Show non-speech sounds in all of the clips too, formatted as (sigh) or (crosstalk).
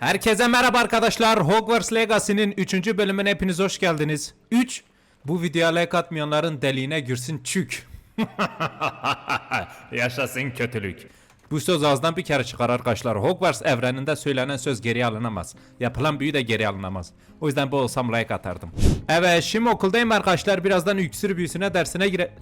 Herkese merhaba arkadaşlar. Hogwarts Legacy'nin 3. bölümüne hepiniz hoş geldiniz. 3. Bu videoya like atmayanların deliğine girsin çük. (laughs) Yaşasın kötülük. Bu söz ağızdan bir kere çıkar arkadaşlar. Hogwarts evreninde söylenen söz geri alınamaz. Yapılan büyü de geri alınamaz. O yüzden bu olsam like atardım. Evet şimdi okuldayım arkadaşlar. Birazdan yüksür büyüsüne dersine gire...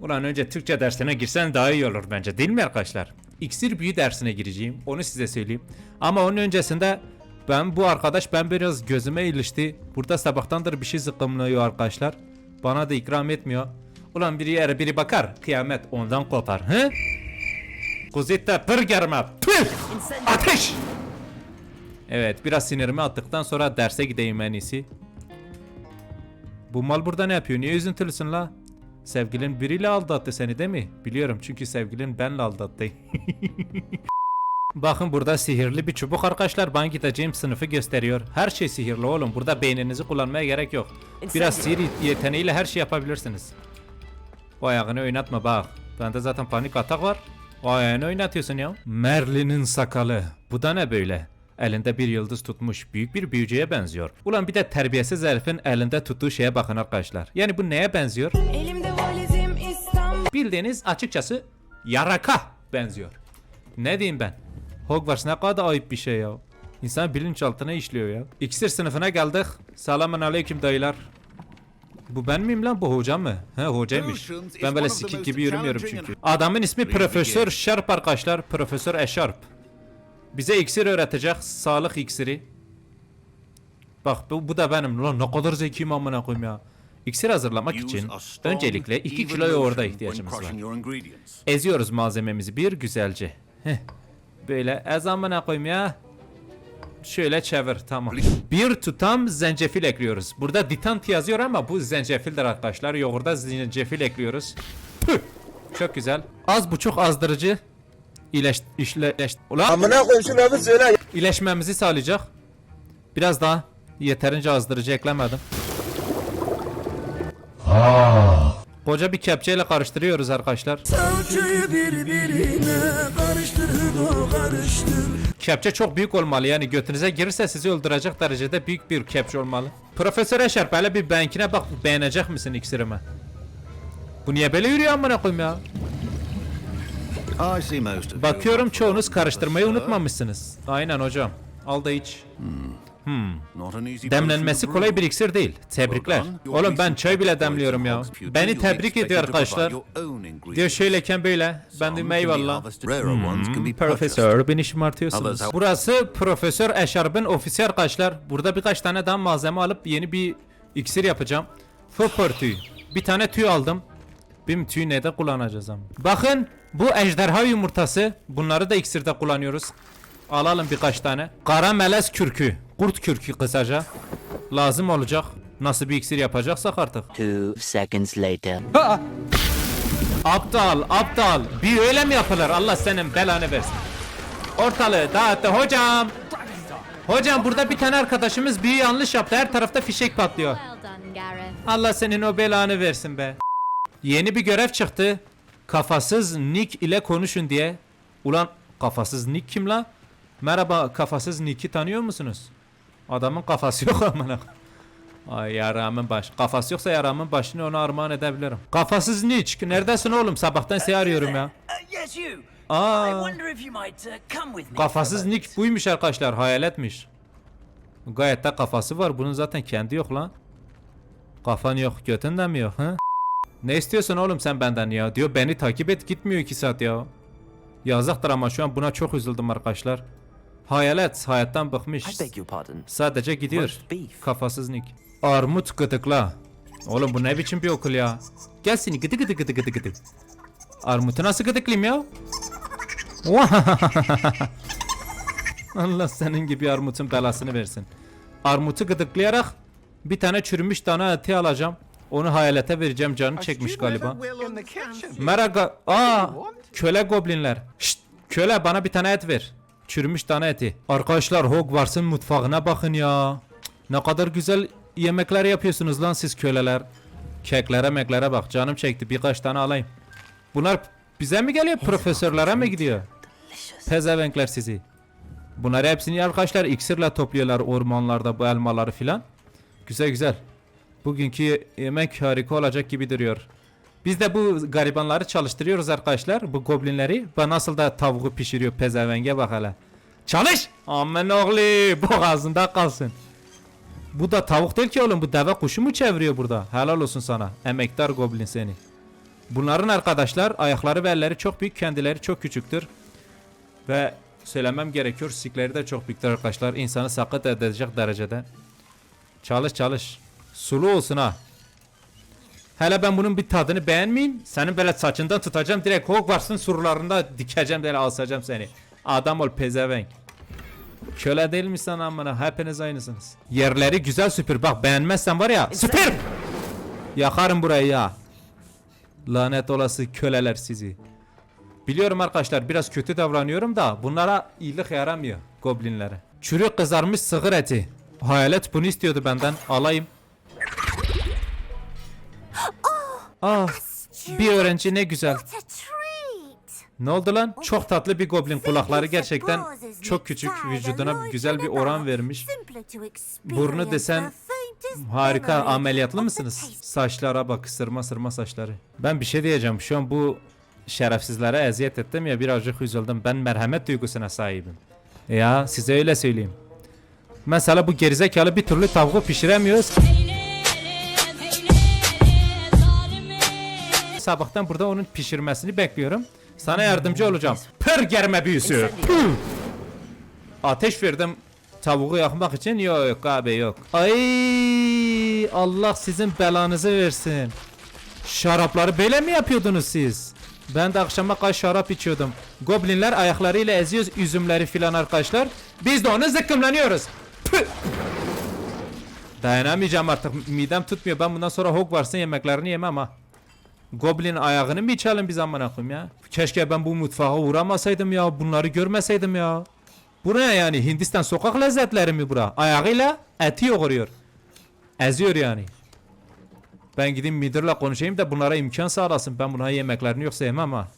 Ulan önce Türkçe dersine girsen daha iyi olur bence değil mi arkadaşlar? İksir büyü dersine gireceğim. Onu size söyleyeyim. Ama onun öncesinde ben bu arkadaş ben biraz gözüme ilişti. Burada sabahtandır bir şey zıkkımlıyor arkadaşlar. Bana da ikram etmiyor. Ulan biri yere biri bakar. Kıyamet ondan kopar. He? Kuzette pır germe. Püh! Ateş! Evet biraz sinirimi attıktan sonra derse gideyim en iyisi. Bu mal burada ne yapıyor? Niye üzüntülüsün la? Sevgilin biriyle aldattı seni değil mi? Biliyorum çünkü sevgilin benle aldattı. (laughs) Bakın burada sihirli bir çubuk arkadaşlar. Ben gideceğim sınıfı gösteriyor. Her şey sihirli oğlum. Burada beyninizi kullanmaya gerek yok. Biraz sihir yeteneğiyle her şey yapabilirsiniz. O ayağını oynatma bak. Bende zaten panik atak var. O ayağını oynatıyorsun ya. Merlin'in sakalı. Bu da ne böyle? Elinde bir yıldız tutmuş büyük bir büyücüye benziyor. Ulan bir de terbiyesiz herifin elinde tuttuğu şeye bakın arkadaşlar. Yani bu neye benziyor? Elimde. Bildiğiniz açıkçası yaraka benziyor. Ne diyeyim ben? Hogwarts ne kadar ayıp bir şey ya. İnsan bilinçaltına işliyor ya. İksir sınıfına geldik. Selamun aleyküm dayılar. Bu ben miyim lan bu hocam mı? He hocaymış. Ben böyle sikik gibi yürümüyorum çünkü. Adamın ismi Profesör Sharp arkadaşlar. Profesör Eşarp. Bize iksir öğretecek. Sağlık iksiri. Bak bu, bu da benim. Lan ne kadar zekiyim amına koyayım ya. İksir hazırlamak için öncelikle 2 kilo yoğurda ihtiyacımız var. Eziyoruz malzememizi bir güzelce. Heh. Böyle ez amına koyayım ya. Şöyle çevir tamam. Bir tutam zencefil ekliyoruz. Burada ditant yazıyor ama bu zencefildir arkadaşlar. Yoğurda zencefil ekliyoruz. Püh. Çok güzel. Az buçuk azdırıcı iyileş, işleş, Ulan Amına koyayım şu lafı söyle. iyileşmemizi sağlayacak. Biraz daha yeterince azdırıcı eklemedim. Koca bir kepçeyle karıştırıyoruz arkadaşlar. Savcıyı birbirine karıştırın o karıştır. Kepçe çok büyük olmalı yani götünüze girirse sizi öldürecek derecede büyük bir kepçe olmalı. Profesör Eşer böyle bir benkine bak beğenecek misin iksirimi? Bu niye böyle yürüyor amına koyayım ya? Bakıyorum çoğunuz karıştırmayı unutmamışsınız. Aynen hocam. Al da iç. Demlenmesi kolay bir iksir değil. Tebrikler. Oğlum ben çay bile demliyorum ya. Beni tebrik ediyor arkadaşlar. Diyor şöyleyken böyle. Ben de eyvallah. Hmm, Profesör beni şımartıyorsunuz. Burası Profesör Eşarb'ın ofisi arkadaşlar. Burada birkaç tane daha malzeme alıp yeni bir iksir yapacağım. Fıpır tüy. Bir tane tüy aldım. Bir tüyü ne de kullanacağız ama. Bakın bu ejderha yumurtası. Bunları da iksirde kullanıyoruz. Alalım birkaç tane. Kara melez kürkü. Kurt kürkü kısaca. Lazım olacak. Nasıl bir iksir yapacaksak artık. Two seconds later. Aptal, aptal. Bir öyle mi yapılır? Allah senin belanı versin. Ortalığı dağıttı hocam. Hocam burada bir tane arkadaşımız bir yanlış yaptı. Her tarafta fişek patlıyor. Allah senin o belanı versin be. Yeni bir görev çıktı. Kafasız Nick ile konuşun diye. Ulan kafasız Nick kim la? Merhaba kafasız Nick'i tanıyor musunuz? Adamın kafası yok amına. Ay yaramın baş. Kafası yoksa yaramın başını ona armağan edebilirim. Kafasız Nick. Neredesin oğlum? Sabahtan seni arıyorum ya. Aa, uh, kafasız Nick buymuş arkadaşlar. Hayaletmiş. Gayet de kafası var. Bunun zaten kendi yok lan. Kafan yok. Götün de mi yok? Hı? Ne istiyorsun oğlum sen benden ya? Diyor beni takip et gitmiyor 2 saat ya. Yazaktır ama şu an buna çok üzüldüm arkadaşlar. Hayalet hayattan bıkmış. Sadece gidiyor. Kafasız Nick. Armut gıdıkla. Oğlum bu ne biçim bir okul ya? Gel seni gıdı gıdı gıdı gıdı gıdı. Armutu nasıl gıdıklayayım ya? (laughs) Allah senin gibi armutun belasını versin. Armutu gıdıklayarak bir tane çürümüş dana eti alacağım. Onu hayalete vereceğim canı çekmiş galiba. Merhaba. Aa, köle goblinler. Şşt, köle bana bir tane et ver. Çürümüş dana eti. Arkadaşlar Hogwarts'ın mutfağına bakın ya. Ne kadar güzel yemekler yapıyorsunuz lan siz köleler. Keklere meklere bak canım çekti birkaç tane alayım. Bunlar bize mi geliyor profesörlere mi gidiyor? Pezevenkler sizi. Bunları hepsini arkadaşlar iksirle topluyorlar ormanlarda bu elmaları filan. Güzel güzel. Bugünkü yemek harika olacak gibi duruyor. Biz de bu garibanları çalıştırıyoruz arkadaşlar. Bu goblinleri. Bak nasıl da tavuğu pişiriyor pezevenge bak hele. Çalış! Aman oğlu boğazında kalsın. Bu da tavuk değil ki oğlum. Bu deve kuşu mu çeviriyor burada? Helal olsun sana. Emektar goblin seni. Bunların arkadaşlar ayakları ve elleri çok büyük. Kendileri çok küçüktür. Ve söylemem gerekiyor. Sikleri de çok büyüktür arkadaşlar. İnsanı sakat edecek derecede. Çalış çalış. Sulu olsun ha. Hele ben bunun bir tadını beğenmeyeyim. Senin böyle saçından tutacağım. Direkt Hogwarts'ın surlarında dikeceğim. Böyle asacağım seni. Adam ol pezevenk. Köle değil misin amına? Hepiniz aynısınız. Yerleri güzel süpür. Bak beğenmezsen var ya. Süpür! Yakarım burayı ya. Lanet olası köleler sizi. Biliyorum arkadaşlar biraz kötü davranıyorum da bunlara iyilik yaramıyor goblinlere. Çürük kızarmış sığır eti. Hayalet bunu istiyordu benden. Alayım. Ah, bir öğrenci ne güzel. Ne oldu lan? Çok tatlı bir goblin kulakları gerçekten çok küçük vücuduna güzel bir oran vermiş. Burnu desen Harika ameliyatlı mısınız? Saçlara bak sırma sırma saçları. Ben bir şey diyeceğim şu an bu şerefsizlere eziyet ettim ya birazcık üzüldüm. Ben merhamet duygusuna sahibim. Ya size öyle söyleyeyim. Mesela bu gerizekalı bir türlü tavuğu pişiremiyoruz. Sabahtan burada onun pişirmesini bekliyorum. Sana yardımcı olacağım. Pır germe büyüsü. Ateş verdim tavuğu yakmak için yok abi yok. Ay Allah sizin belanızı versin. Şarapları böyle mi yapıyordunuz siz? Ben de akşama kaç şarap içiyordum. Goblinler ayaklarıyla eziyoruz üzümleri filan arkadaşlar. Biz de onu zıkkımlanıyoruz. Dayanamayacağım artık midem tutmuyor. Ben bundan sonra Hogwarts'ın yemeklerini yemem ha. Goblin ayağını mı içelim biz amına koyayım ya? Keşke ben bu mutfağa uğramasaydım ya. Bunları görmeseydim ya. Bu ne yani Hindistan sokak lezzetleri mi bura? Ayağıyla eti yoğuruyor. Eziyor yani. Ben gideyim müdürle konuşayım da bunlara imkan sağlasın. Ben bunlara yemeklerini yoksa yemem ha.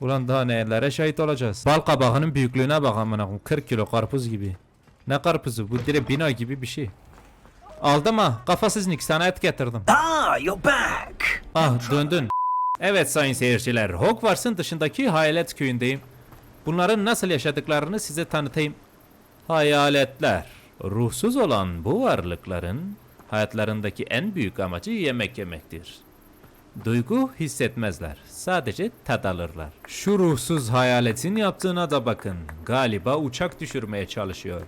Ulan daha nelere şahit olacağız. Bal kabağının büyüklüğüne bak amına koyayım. 40 kilo karpuz gibi. Ne karpuzu? Bu direkt bina gibi bir şey. Aldım ha. Kafasız Nick sana et getirdim. Ah, you're back. Ah döndün. Evet sayın seyirciler. Hogwarts'ın dışındaki Hayalet köyündeyim. Bunların nasıl yaşadıklarını size tanıtayım. Hayaletler. Ruhsuz olan bu varlıkların hayatlarındaki en büyük amacı yemek yemektir. Duygu hissetmezler. Sadece tad alırlar. Şu ruhsuz hayaletin yaptığına da bakın. Galiba uçak düşürmeye çalışıyor.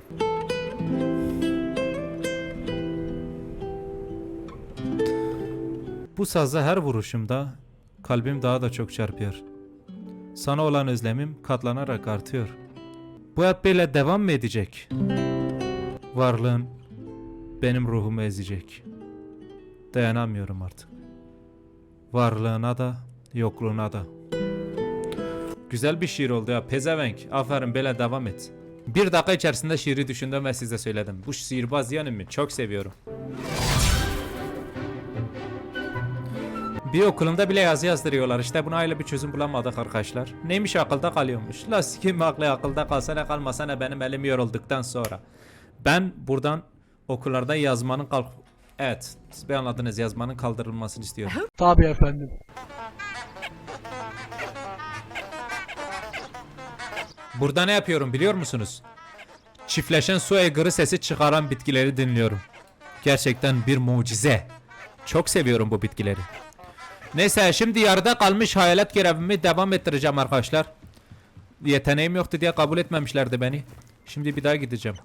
Bu saza her vuruşumda kalbim daha da çok çarpıyor. Sana olan özlemim katlanarak artıyor. Bu hayat böyle devam mı edecek? Varlığın benim ruhumu ezecek. Dayanamıyorum artık. Varlığına da, yokluğuna da. Güzel bir şiir oldu ya. Pezevenk. Aferin böyle devam et. Bir dakika içerisinde şiiri düşündüm ve size söyledim. Bu sihirbaz yanımı çok seviyorum. Bir okulunda bile yazı yazdırıyorlar. İşte buna öyle bir çözüm bulamadık arkadaşlar. Neymiş akılda kalıyormuş. La sikim aklı akılda kalsa ne kalmasa ne benim elim yorulduktan sonra. Ben buradan okullarda yazmanın kalk... Evet, siz bir anladınız yazmanın kaldırılmasını istiyorum. Tabii efendim. Burada ne yapıyorum biliyor musunuz? Çiftleşen su aygırı sesi çıkaran bitkileri dinliyorum. Gerçekten bir mucize. Çok seviyorum bu bitkileri. Neyse şimdi yarıda kalmış hayalet görevimi devam ettireceğim arkadaşlar. Yeteneğim yoktu diye kabul etmemişlerdi beni. Şimdi bir daha gideceğim.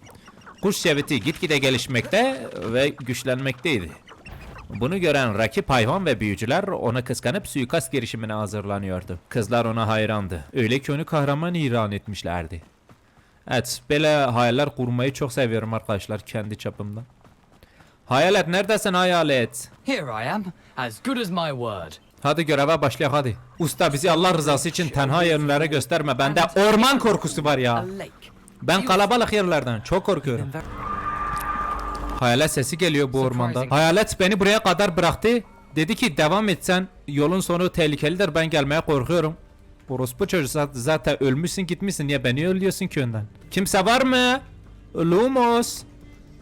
Kuş şeviti gitgide gelişmekte ve güçlenmekteydi. Bunu gören rakip hayvan ve büyücüler onu kıskanıp suikast girişimine hazırlanıyordu. Kızlar ona hayrandı. Öyle ki onu kahraman ilan etmişlerdi. Evet, böyle hayaller kurmayı çok seviyorum arkadaşlar kendi çapımda. Hayalet neredesin hayalet? Here I am, as good as my word. Hadi göreve başlayalım hadi. Usta bizi Allah rızası için tenha yerlere gösterme. Bende orman korkusu var ya. Ben kalabalık yerlerden çok korkuyorum. Hayalet sesi geliyor bu ormanda. Hayalet beni buraya kadar bıraktı. Dedi ki devam etsen yolun sonu tehlikelidir ben gelmeye korkuyorum. Orospu çocuğu zat- zaten ölmüşsün gitmişsin. Niye beni öldürüyorsun ki önden? Kimse var mı? Lumos.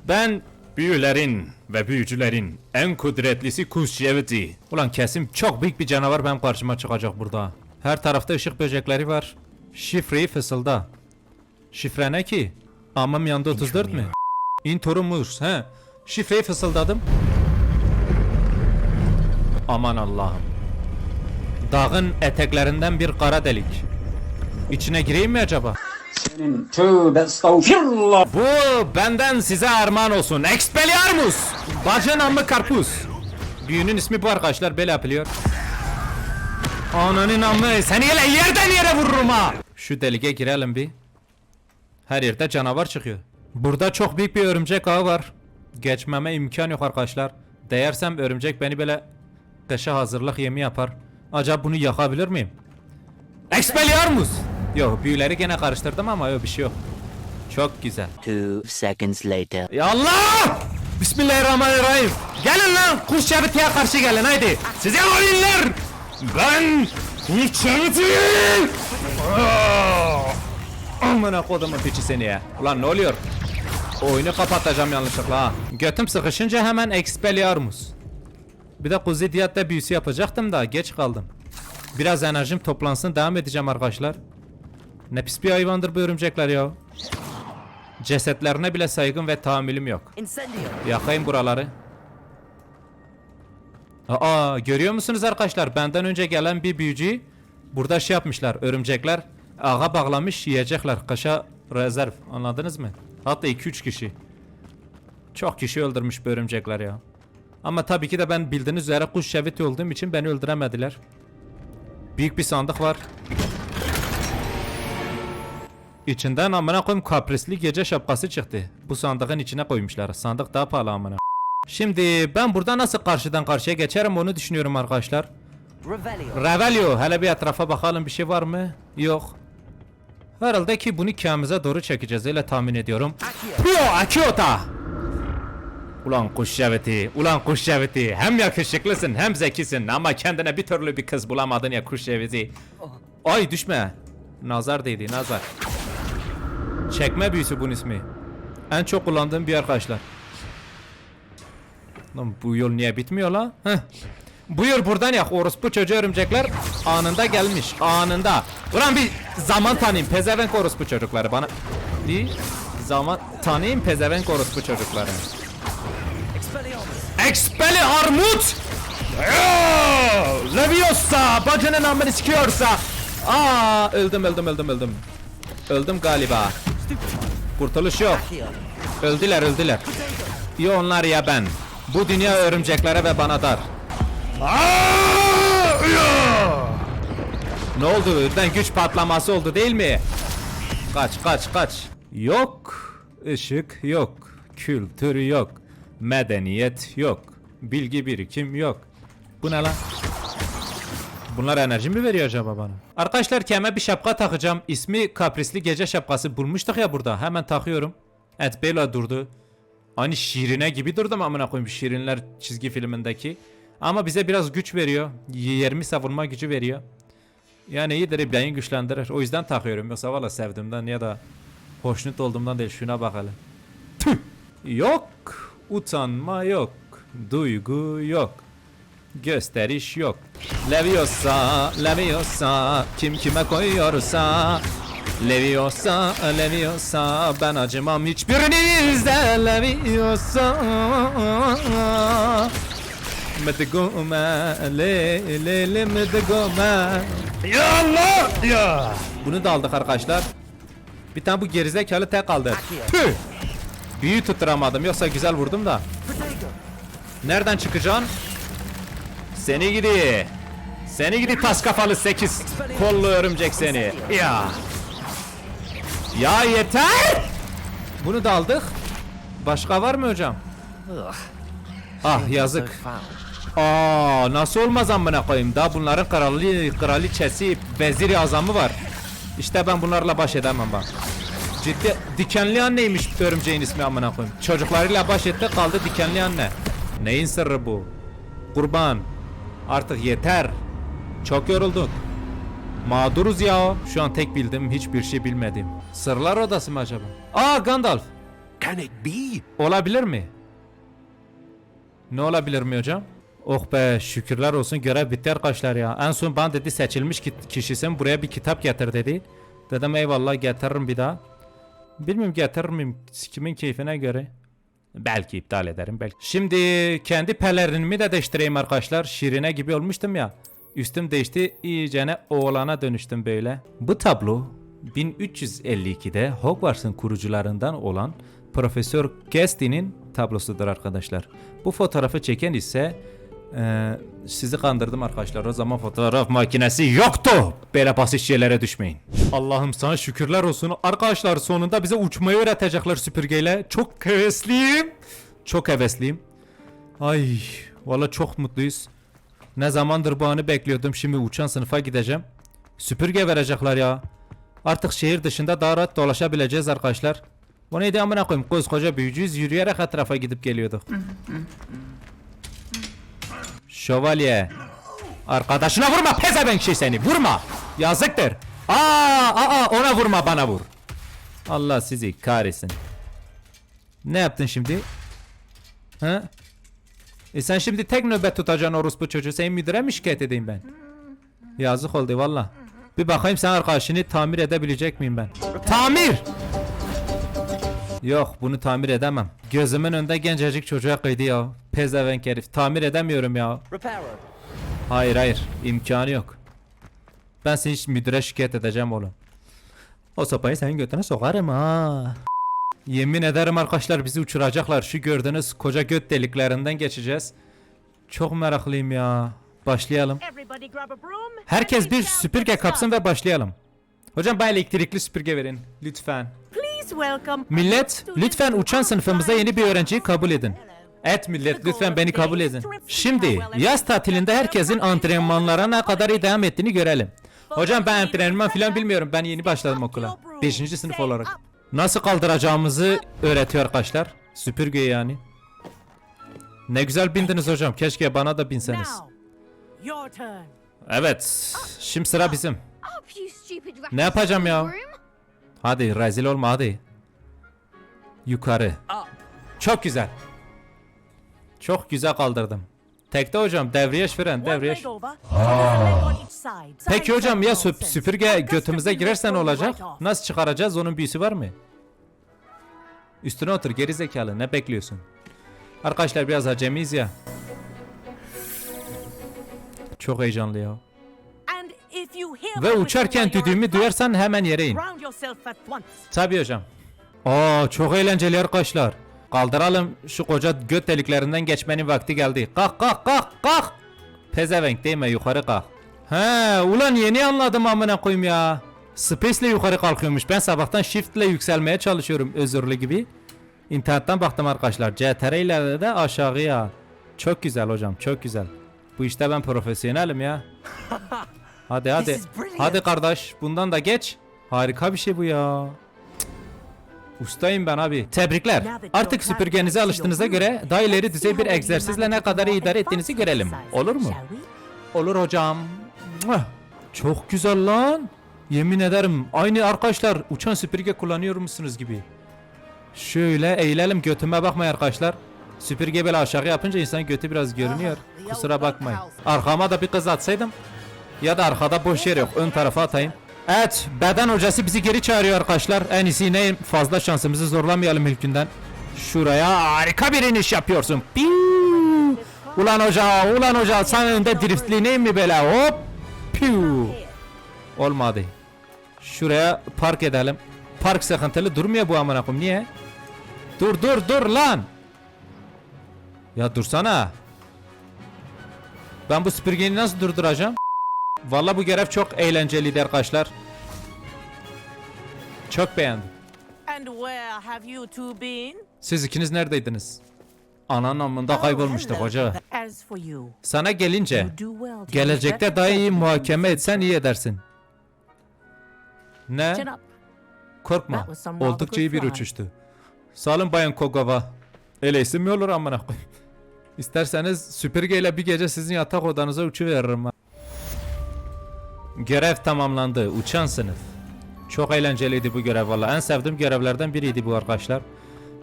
Ben büyülerin ve büyücülerin en kudretlisi Kusheviti. Ulan kesin çok büyük bir canavar benim karşıma çıkacak burada. Her tarafta ışık böcekleri var. Şifreyi fısılda. Şifre ne ki? Amam yanında 34 mi? Intorumurs he. Şifreyi fısıldadım. Aman Allah'ım. Dağın eteklerinden bir kara delik. İçine gireyim mi acaba? Bu benden size armağan olsun. Expelliarmus! Bacın amı karpuz. Büyünün ismi bu arkadaşlar böyle yapılıyor. Ananın amı seni hele yerden yere vururum ha. Şu delike girelim bir. Her yerde canavar çıkıyor. Burada çok büyük bir örümcek ağı var. Geçmeme imkan yok arkadaşlar. Değersem örümcek beni böyle kışa hazırlık yemi yapar. Acaba bunu yakabilir miyim? Expelliarmus! Yok büyüleri gene karıştırdım ama yok bir şey yok. Çok güzel. Two seconds later. Ya Allah! Bismillahirrahmanirrahim. Gelin lan kuş çabitiye karşı gelin haydi. Size oyunlar. Ben kuş çabitiyim. Ah! Amına kodumun piçi seni ya. Ulan ne oluyor? Oyunu kapatacağım yanlışlıkla ha. Götüm sıkışınca hemen Expelliarmus. Bir de Diyat'ta büyüsü yapacaktım da geç kaldım. Biraz enerjim toplansın devam edeceğim arkadaşlar. Ne pis bir hayvandır bu örümcekler ya. Cesetlerine bile saygım ve tahammülüm yok. Yakayım buraları. Aa görüyor musunuz arkadaşlar? Benden önce gelen bir büyücü burada şey yapmışlar. Örümcekler ağa bağlamış yiyecekler. Kaşa rezerv. Anladınız mı? Hatta 2-3 kişi. Çok kişi öldürmüş bu örümcekler ya. Ama tabii ki de ben bildiğiniz üzere kuş şeviti olduğum için beni öldüremediler. Büyük bir sandık var. İçinden amına koyayım kaprisli gece şapkası çıktı. Bu sandığın içine koymuşlar. Sandık daha pahalı amına. Şimdi ben burada nasıl karşıdan karşıya geçerim onu düşünüyorum arkadaşlar. Revelio. Hele bir etrafa bakalım bir şey var mı? Yok. Herhalde ki bunu kağımıza doğru çekeceğiz öyle tahmin ediyorum. Pio Akiota. Ulan kuş şeveti, ulan kuş şeveti. Hem yakışıklısın hem zekisin ama kendine bir türlü bir kız bulamadın ya kuş şeveti. Ay düşme. Nazar değdi, nazar. Çekme büyüsü bunun ismi. En çok kullandığım bir arkadaşlar. Lan bu yol niye bitmiyor la? Heh. Buyur buradan yak orospu çocuğu örümcekler anında gelmiş anında. Ulan bir zaman tanıyayım pezevenk orospu çocukları bana. Bir zaman tanıyayım pezevenk orospu çocukları. Expelli armut! Leviosa! Bacının amını sikiyorsa! Aa öldüm öldüm öldüm öldüm. Öldüm galiba. Kurtuluş yok. Öldüler öldüler. Ya onlar ya ben. Bu dünya örümceklere ve bana dar. Ne oldu? Birden güç patlaması oldu değil mi? Kaç kaç kaç. Yok. ışık yok. Kültür yok. Medeniyet yok. Bilgi birikim yok. Bu ne lan? Bunlar enerji mi veriyor acaba bana? Arkadaşlar keme bir şapka takacağım. İsmi kaprisli gece şapkası bulmuştuk ya burada. Hemen takıyorum. Evet böyle durdu. Aynı şirine gibi durdum amına koyayım şirinler çizgi filmindeki. Ama bize biraz güç veriyor. Yerimi savunma gücü veriyor. Yani iyidir beni güçlendirir. O yüzden takıyorum. Yoksa valla sevdiğimden ya da hoşnut olduğumdan değil. Şuna bakalım. Tüh! Yok. Utanma yok. Duygu yok. Gösteriş yok. Leviosa, Leviosa, kim kime koyuyorsa. Leviosa, Leviosa, ben acımam hiçbirinizde Leviosa. Medigome, le le le medigome. Ya Allah ya. Bunu da aldık arkadaşlar. Bir tane bu gerizekalı tek kaldı. Tüh. Büyü tutturamadım yoksa güzel vurdum da. Nereden çıkacaksın? Seni gidi. Seni gidi tas kafalı sekiz kollu örümcek seni. Ya. Ya yeter. Bunu da aldık. Başka var mı hocam? Ah yazık. Aa nasıl olmaz amına koyayım da bunların kralı kraliçesi veziri azamı var. İşte ben bunlarla baş edemem bak. Ciddi dikenli anneymiş örümceğin ismi amına koyayım. Çocuklarıyla baş etti kaldı dikenli anne. Neyin sırrı bu? Kurban. Artık yeter. Çok yorulduk. Mağduruz ya. Şu an tek bildim hiçbir şey bilmedim. Sırlar odası mı acaba? Aa Gandalf. Can it be? Olabilir mi? Ne olabilir mi hocam? Oh be şükürler olsun görev bitti arkadaşlar ya. En son bana dedi seçilmiş ki- kişisin buraya bir kitap getir dedi. Dedim eyvallah getiririm bir daha. Bilmiyorum getirir miyim kimin keyfine göre. Belki iptal ederim belki. Şimdi kendi pelerinimi de değiştireyim arkadaşlar. Şirine gibi olmuştum ya. Üstüm değişti iyicene oğlana dönüştüm böyle. Bu tablo 1352'de Hogwarts'ın kurucularından olan Profesör Guesty'nin tablosudur arkadaşlar. Bu fotoğrafı çeken ise eee, sizi kandırdım arkadaşlar. O zaman fotoğraf makinesi yoktu. Böyle basit şeylere düşmeyin. Allah'ım sana şükürler olsun. Arkadaşlar sonunda bize uçmayı öğretecekler süpürgeyle. Çok hevesliyim. Çok hevesliyim. Ay valla çok mutluyuz. Ne zamandır bu anı bekliyordum. Şimdi uçan sınıfa gideceğim. Süpürge verecekler ya. Artık şehir dışında daha rahat dolaşabileceğiz arkadaşlar. Bu neydi amına koyayım? Koskoca büyücüyüz. Yürüyerek etrafa gidip geliyorduk. Şövalye. Arkadaşına vurma pezevenk şey seni. Vurma. Yazıktır. Aa, aa ona vurma bana vur. Allah sizi kahretsin. Ne yaptın şimdi? Ha? E sen şimdi tek nöbet tutacaksın orospu çocuğu. Senin müdüre mi şikayet edeyim ben? Yazık oldu valla. Bir bakayım sen arkadaşını tamir edebilecek miyim ben? Tamir! Yok bunu tamir edemem. Gözümün önünde gencecik çocuğa kıydı ya. Pezevenk herif. Tamir edemiyorum ya. Hayır hayır. imkanı yok. Ben seni hiç müdüre şikayet edeceğim oğlum. O sopayı senin götüne sokarım ha. Yemin ederim arkadaşlar bizi uçuracaklar. Şu gördüğünüz koca göt deliklerinden geçeceğiz. Çok meraklıyım ya. Başlayalım. Herkes bir süpürge kapsın ve başlayalım. Hocam bana elektrikli süpürge verin. Lütfen. Millet lütfen uçan sınıfımıza yeni bir öğrenciyi kabul edin. Et millet lütfen beni kabul edin. Şimdi yaz tatilinde herkesin antrenmanlara ne kadar iyi devam ettiğini görelim. Hocam ben antrenman falan bilmiyorum. Ben yeni başladım okula. 5. sınıf olarak. Nasıl kaldıracağımızı öğretiyor arkadaşlar. Süpürge yani. Ne güzel bindiniz hocam. Keşke bana da binseniz. Evet. Şimdi sıra bizim. Ne yapacağım ya? Hadi rezil olma hadi. Yukarı. Çok güzel. Çok güzel kaldırdım. Tekte hocam devriyeş fren devriyeş. Peki hocam ya süp- süpürge götümüze rip the girerse ne rope olacak? Nasıl çıkaracağız? Onun büyüsü var mı? Üstüne otur geri zekalı. Ne bekliyorsun? Arkadaşlar biraz acemiyiz ya. Çok heyecanlı ya. Ve uçarken düdüğümü duyarsan hemen yere in. Tabii hocam. Aa çok eğlenceli arkadaşlar. Kaldıralım şu koca göt deliklerinden geçmenin vakti geldi. Kalk kalk kalk kalk. Pezevenk değil mi yukarı kalk. He ulan yeni anladım amına koyayım ya. Space ile yukarı kalkıyormuş. Ben sabahtan shift ile yükselmeye çalışıyorum özürlü gibi. İnternetten baktım arkadaşlar. CTR ile de aşağıya. Çok güzel hocam çok güzel. Bu işte ben profesyonelim ya. (laughs) Hadi hadi. Hadi kardeş bundan da geç. Harika bir şey bu ya. Ustayım ben abi. Tebrikler. Artık süpürgenize alıştığınıza göre daha ileri düzey bir egzersizle ne kadar iyi idare ettiğinizi görelim. Olur mu? Olur hocam. Çok güzel lan. Yemin ederim aynı arkadaşlar uçan süpürge kullanıyormuşsunuz gibi. Şöyle eğilelim götüme bakmayın arkadaşlar. Süpürge böyle aşağı yapınca insan götü biraz görünüyor. Kusura bakmayın. Arkama da bir kız atsaydım. Ya da arkada boş yer yok. Ön tarafa atayım. Evet, beden hocası bizi geri çağırıyor arkadaşlar. En iyisi ne fazla şansımızı zorlamayalım ilk günden. Şuraya harika bir iniş yapıyorsun. Piu! Ulan hoca, ulan hoca sen önde driftliğineyim mi böyle? Hop! Piu! Olmadı. Şuraya park edelim. Park sıkıntılı durmuyor bu amına koyayım. Niye? Dur dur dur lan. Ya dursana. Ben bu süpürgeyi nasıl durduracağım? Valla bu görev çok eğlenceliydi arkadaşlar. Çok beğendim. And where have you two been? Siz ikiniz neredeydiniz? Anan amında kaybolmuştuk hello. hoca. As for you, Sana gelince gelecekte daha iyi muhakeme etsen iyi edersin. Ne? Korkma. Oldukça iyi bir uçuştu. Sağ olun Bayan Kogava. Öyle isim mi olur amına koyayım? (laughs) İsterseniz süpürgeyle bir gece sizin yatak odanıza uçuveririm. Görev tamamlandı. Uçan sınıf. Çok eğlenceliydi bu görev valla. En sevdiğim görevlerden biriydi bu arkadaşlar.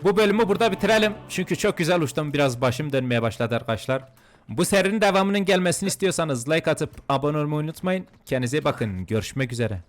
Bu bölümü burada bitirelim. Çünkü çok güzel uçtum. Biraz başım dönmeye başladı arkadaşlar. Bu serinin devamının gelmesini istiyorsanız like atıp abone olmayı unutmayın. Kendinize bakın. Görüşmek üzere.